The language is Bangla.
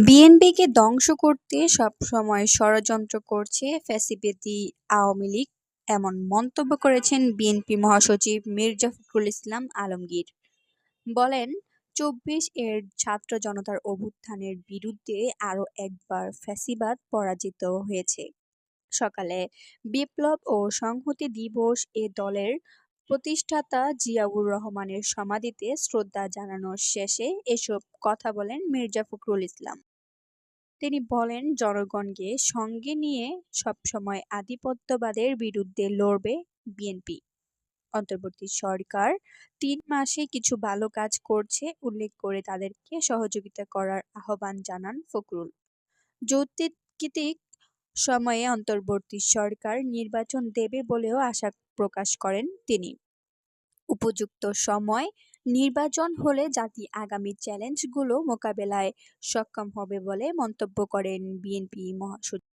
বিএনপিকে ধ্বংস করতে সবসময় ষড়যন্ত্র করছে ফ্যাসিবাদী আওয়ামী লীগ, এমন মন্তব্য করেছেন বিএনপি মহাসচিব মির্জা ফখরুল ইসলাম আলমগীর। বলেন, চব্বিশ এর ছাত্র জনতার অভ্যুত্থানের বিরুদ্ধে আরও একবার ফ্যাসিবাদ পরাজিত হয়েছে। সকালে বিপ্লব ও সংহতি দিবস এ দলের প্রতিষ্ঠাতা জিয়াউর রহমানের সমাধিতে শ্রদ্ধা জানানোর শেষে এসব কথা বলেন মির্জা ফখরুল ইসলাম। তিনি বলেন, জনগণকে সঙ্গে নিয়ে সবসময় আধিপত্যবাদের বিরুদ্ধে লড়বে বিএনপি। অন্তর্বর্তী সরকার তিন মাসে কিছু ভালো কাজ করছে, উল্লেখ করে তাদেরকে সহযোগিতা করার আহ্বান জানান ফখরুল। যৌক্তিক সময়ে অন্তর্বর্তী সরকার নির্বাচন দেবে বলেও আশা প্রকাশ করেন তিনি। উপযুক্ত সময়, নির্বাচন হলে জাতি আগামী চ্যালেঞ্জগুলো মোকাবেলায় সক্ষম হবে বলে মন্তব্য করেন বিএনপি মহাসচিব।